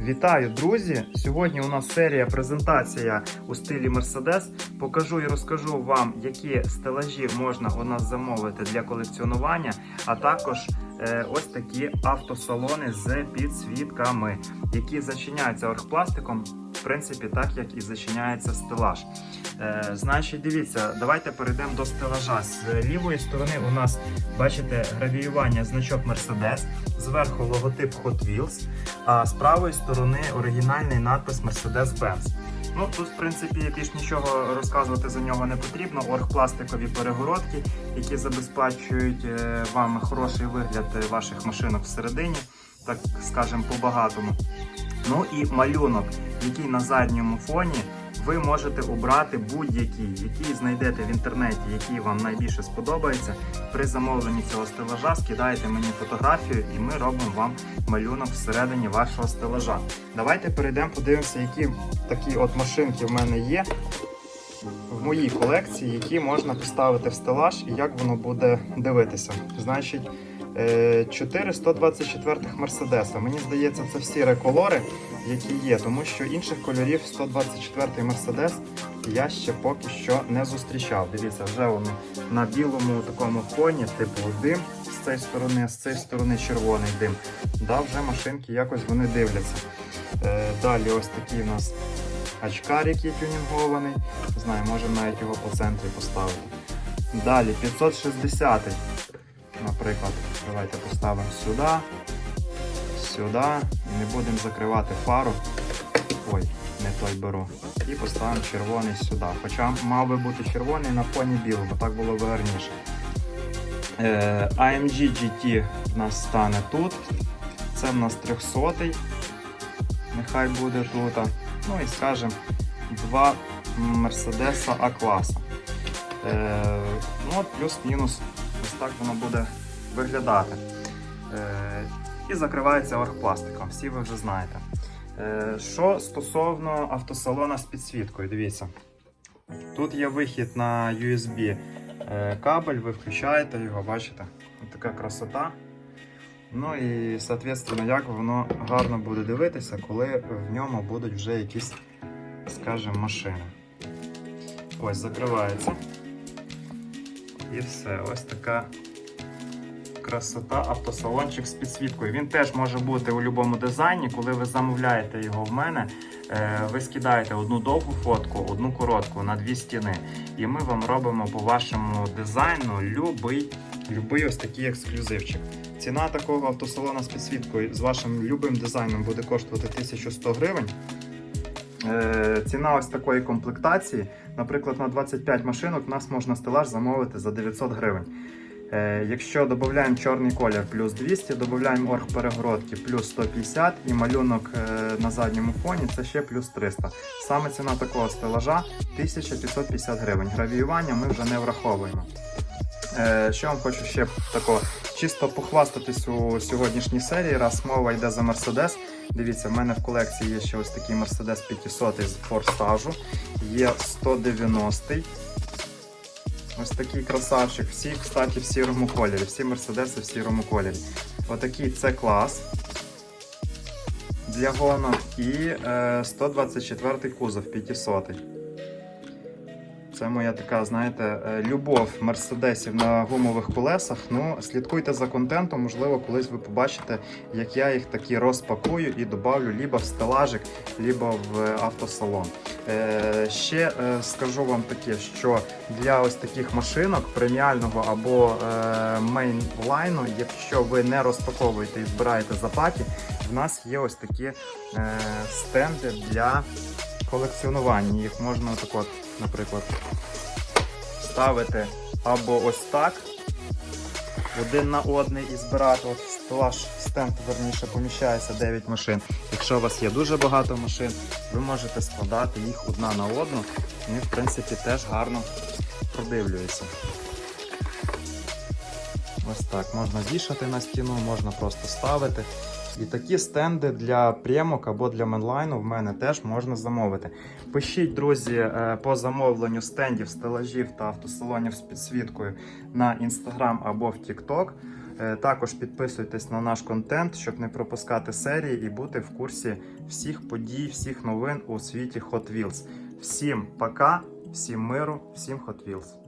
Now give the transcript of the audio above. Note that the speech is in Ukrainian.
Вітаю, друзі! Сьогодні у нас серія презентація у стилі Mercedes. Покажу і розкажу вам, які стелажі можна у нас замовити для колекціонування, а також е, ось такі автосалони з підсвітками, які зачиняються оргпластиком, в принципі, так як і зачиняється стелаж. Е, значить, дивіться, давайте перейдемо до стелажа. З лівої сторони у нас бачите гравіювання значок Mercedes, зверху логотип Hot Wheels, а з правої сторони оригінальний надпис Mercedes-Benz. Ну тут, в принципі, більш нічого розказувати за нього не потрібно. Оргпластикові перегородки, які забезпечують е, вам хороший вигляд ваших машинок всередині, так скажемо, по-багатому. Ну і малюнок, який на задньому фоні ви можете обрати будь-який, який знайдете в інтернеті, який вам найбільше сподобається. При замовленні цього стелажа скидаєте мені фотографію, і ми робимо вам малюнок всередині вашого стелажа. Давайте перейдемо, подивимося, які такі от машинки в мене є в моїй колекції, які можна поставити в стелаж і як воно буде дивитися. Значить. Е, 4 124 Мерседеса. Мені здається, це всі реколори, які є, тому що інших кольорів 124 Мерседес я ще поки що не зустрічав. Дивіться, вже вони на білому такому фоні, типу дим з цієї сторони, з цієї сторони червоний дим. Да, вже машинки якось вони дивляться. Е, далі ось такий у нас очкар, який тюнінгований. Не знаю, можемо навіть його по центрі поставити. Далі 560 наприклад, давайте поставимо сюди, сюди і не будемо закривати фару. Ой, не той беру. І поставимо червоний сюди. Хоча мав би бути червоний на фоні білого, так було б гарніше. Е, AMG GT в нас стане тут. Це в нас 300 Нехай буде тут. Ну і скажемо два Мерседеса А-класа. Е, ну от плюс-мінус ось так воно буде виглядати. Е, і закривається оргпластиком, всі ви вже знаєте. Е, що стосовно автосалона з підсвіткою, дивіться. Тут є вихід на USB е, кабель, ви включаєте його, бачите? Ось така красота. Ну і, соответственно, як воно гарно буде дивитися, коли в ньому будуть вже якісь, скажімо, машини. Ось закривається. І все, ось така красота автосалончик з підсвіткою. Він теж може бути у будь-якому дизайні. Коли ви замовляєте його в мене, е, ви скидаєте одну довгу фотку, одну коротку на дві стіни. І ми вам робимо по вашому дизайну любий, любий ось такий ексклюзивчик. Ціна такого автосалона з підсвіткою з вашим любим дизайном буде коштувати 1100 гривень. Е, Ціна ось такої комплектації, наприклад, на 25 машинок нас можна стелаж замовити за 900 гривень. Е, Якщо додаємо чорний колір плюс 200, додаємо оргперегородки плюс 150 і малюнок е, на задньому фоні це ще плюс 300. Саме ціна такого стелажа 1550 гривень. Гравіювання ми вже не враховуємо. Е, Що вам хочу ще такого чисто похвастатись у сьогоднішній серії, раз мова йде за Mercedes. Дивіться, в мене в колекції є ще ось такий Mercedes 500 з форсажу, є 190 Ось такий красавчик. Всі, кстати, в сірому кольорі. Всі мерседеси в сірому кольорі. Отакий це клас для гонок. І е, 124 кузов 500. Це моя така, знаєте, е, любов мерседесів на гумових колесах. Ну, слідкуйте за контентом, можливо, колись ви побачите, як я їх такі розпакую і добавлю либо в стелажик, либо в автосалон. Е, ще е, скажу вам таке, що для ось таких машинок преміального або е, мейнлайну, якщо ви не розпаковуєте і збираєте запаки, в нас є ось такі стенди для колекціонування. Їх можна так от, наприклад, ставити або ось так, один на одний і збирати. От стелаж стенд, верніше, поміщається 9 машин. Якщо у вас є дуже багато машин, ви можете складати їх одна на одну. Вони, в принципі, теж гарно продивлюються. Ось так, можна вішати на стіну, можна просто ставити. І такі стенди для прямок або для менлайну в мене теж можна замовити. Пишіть, друзі, е, по замовленню стендів, стелажів та автосалонів з підсвіткою на Instagram або в TikTok. Е, Також підписуйтесь на наш контент, щоб не пропускати серії і бути в курсі всіх подій, всіх новин у світі Hot Wheels. Всім пока, всім миру, всім Hot Wheels.